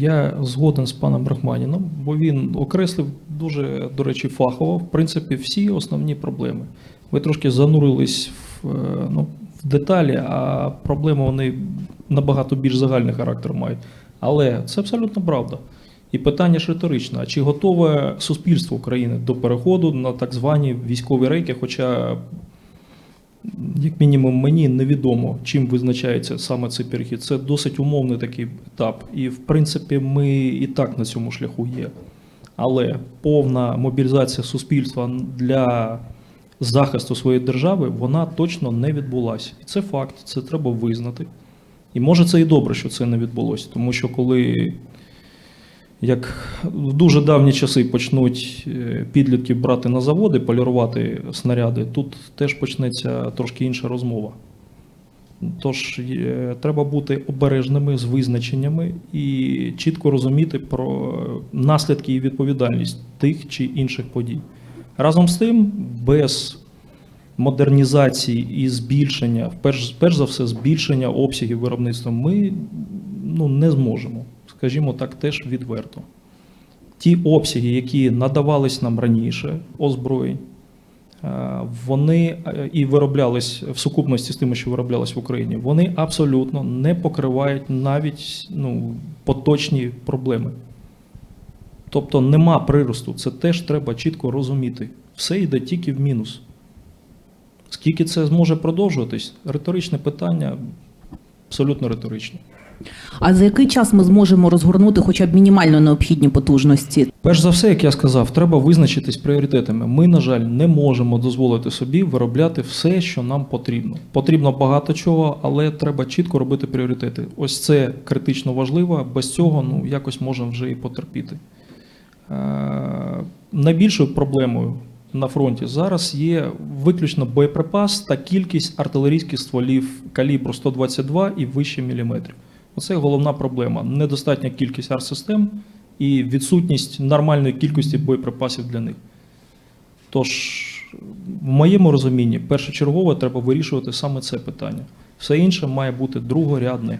Я згоден з паном Рахманіном, бо він окреслив дуже, до речі, фахово, в принципі, всі основні проблеми. Ви трошки занурились в, е, ну, в деталі, а проблеми вони набагато більш загальний характер мають. Але це абсолютно правда. І питання ж риторичне: чи готове суспільство України до переходу на так звані військові рейки? Хоча, як мінімум, мені невідомо, чим визначається саме цей перехід. Це досить умовний такий етап. І, в принципі, ми і так на цьому шляху є. Але повна мобілізація суспільства для захисту своєї держави вона точно не відбулася. І це факт, це треба визнати. І може це і добре, що це не відбулося, тому що коли як в дуже давні часи почнуть е, підлітків брати на заводи, полірувати снаряди, тут теж почнеться трошки інша розмова. Тож е, треба бути обережними з визначеннями і чітко розуміти про наслідки і відповідальність тих чи інших подій. Разом з тим, без модернізації і збільшення, перш, перш за все, збільшення обсягів виробництва, ми ну, не зможемо, скажімо так, теж відверто. Ті обсяги, які надавались нам раніше, озброєнь, е, вони е, і вироблялись в сукупності з тими, що вироблялись в Україні, вони абсолютно не покривають навіть ну, поточні проблеми. Тобто нема приросту, це теж треба чітко розуміти. Все йде тільки в мінус. Скільки це зможе продовжуватись? Риторичне питання, абсолютно риторичне. А за який час ми зможемо розгорнути хоча б мінімально необхідні потужності? Перш за все, як я сказав, треба визначитись пріоритетами. Ми, на жаль, не можемо дозволити собі виробляти все, що нам потрібно. Потрібно багато чого, але треба чітко робити пріоритети. Ось це критично важливо. Без цього ну, якось можемо вже і потерпіти. Е, найбільшою проблемою на фронті зараз є виключно боєприпас та кількість артилерійських стволів калібру 122 і вище міліметрів. Оце головна проблема. Недостатня кількість артсистем і відсутність нормальної кількості боєприпасів для них. Тож, в моєму розумінні, першочергово треба вирішувати саме це питання. Все інше має бути другорядне.